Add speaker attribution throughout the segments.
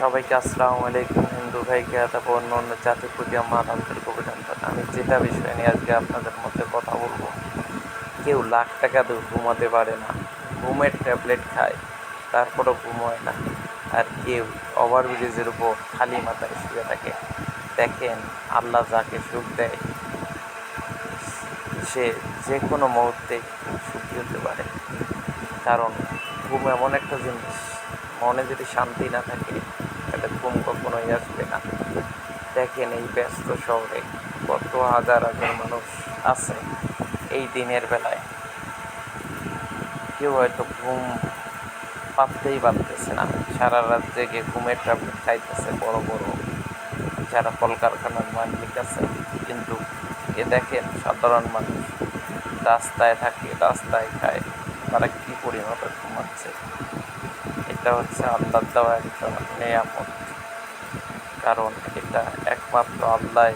Speaker 1: সবাইকে আসসালামু আলাইকুম, হিন্দু ভাইকে অথবা অন্য অন্য জাতির প্রতি আমার আন্তরিক অভিনন্দন। আমি যেটা বিষয় নিয়ে আজকে আপনাদের মধ্যে কথা বলব, কেউ লাখ টাকা দিয়ে ঘুমাতে পারে না, ঘুমের ট্যাবলেট খায়, তারপরও ঘুম হয় না, আর কেউ ওভারব্রিজের উপর খালি মাথায় শুয়ে থাকে। দেখেন, আল্লাহ যাকে সুখ দেয়, সে যে কোনো মুহূর্তে সুখী হতে পারে। কারণ ঘুম এমন একটা জিনিস, মনে যদি শান্তি না থাকে তাহলে ঘুম কখনোই আসবে না। দেখেন এই ব্যস্ত শহরে কত হাজার হাজার মানুষ আছে এই দিনের বেলায়। কেউ হয়তো ঘুম পাততেই পারতেছে না। সারা রাত জেগে ঘুমের ট্যাবলেট খাইতেছে বড় বড়। যারা কলকারখানার মালিক আছে, কিন্তু এ দেখেন সাধারণ মানুষ, রাস্তায় থাকে, রাস্তায় খায়। তারা কী পরিমাপে ঘুমাচ্ছে? এটা হচ্ছে আল্লাহ দেওয়া একটা নিয়ামত। কারণ এটা একমাত্র আল্লাহ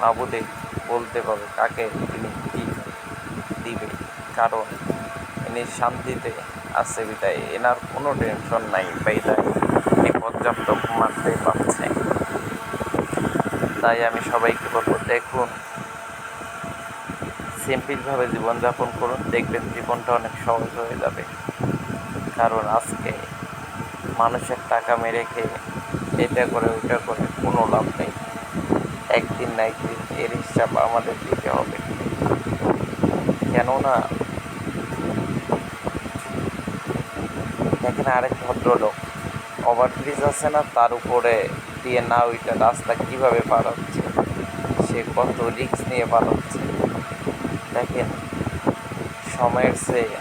Speaker 1: মাবুদে বলতে পারবে কাকে তিনি কী দিবে। কারণ ইনি শান্তিতে আছে বিদায়। এনার কোনো টেনশন নাই, বিদায়। ইনি পর্যাপ্ত ঘুমাতে পারছে। তাই আমি সবাইকে বলব, দেখুন সিম্পলভাবে জীবনযাপন করুন, দেখবেন জীবনটা অনেক সহজ হয়ে যাবে। কারণ আজকে মানুষের টাকা মেরে খেয়ে এটা করে, ওইটা করে কোনো লাভ নেই। একদিন না একদিন এর হিসাব আমাদের দিতে হবে। কেননা দেখেন আরেক ভদ্রলোক ওভারব্রিজ আছে না, তার উপরে দিয়ে না ওইটা রাস্তা কীভাবে পার হচ্ছে? সে কত রিক্স নিয়ে পার হচ্ছে? দেখেন সময়ের চেয়ে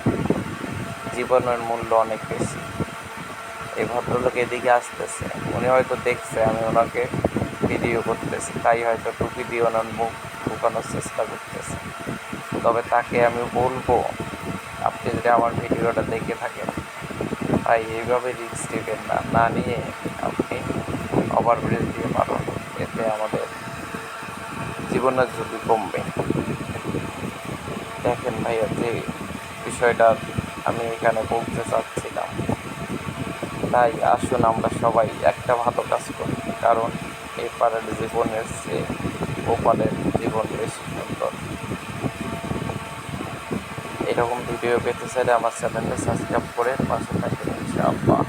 Speaker 1: জীবনের মূল্য অনেক বেশি? এই ভদ্রলোক এদিকে আসতেছে। উনি হয়তো দেখছে আমি ওনাকে ভিডিও করতেছি, তাই হয়তো টুপি দিয়ে ওনার মুখ ঢুকানোর চেষ্টা করতেছে। তবে তাকে আমি বলব, আপনি যদি আমার ভিডিওটা দেখে থাকেন তাই এইভাবে রিস্ক নেবেন না। না নিয়ে আপনি ওভারব্রিজ দিয়ে পারুন এতে আমাদের জীবনের ঝুঁকি কমবে। দেখেন ভাইয়া যে বিষয়টা আমি এখানে বলতে চাচ্ছিলাম। তাই আসুন আমরা সবাই একটা ভালো কাজ করি, কারণ এই পাড়ার জীবনের চেয়ে ওপারের জীবন বেশি সুন্দর। এরকম ভিডিও পেতে চাইলে আমার চ্যানেলটা সাবস্ক্রাইব করে পাশে থাকবেন, ইনশাআল্লাহ।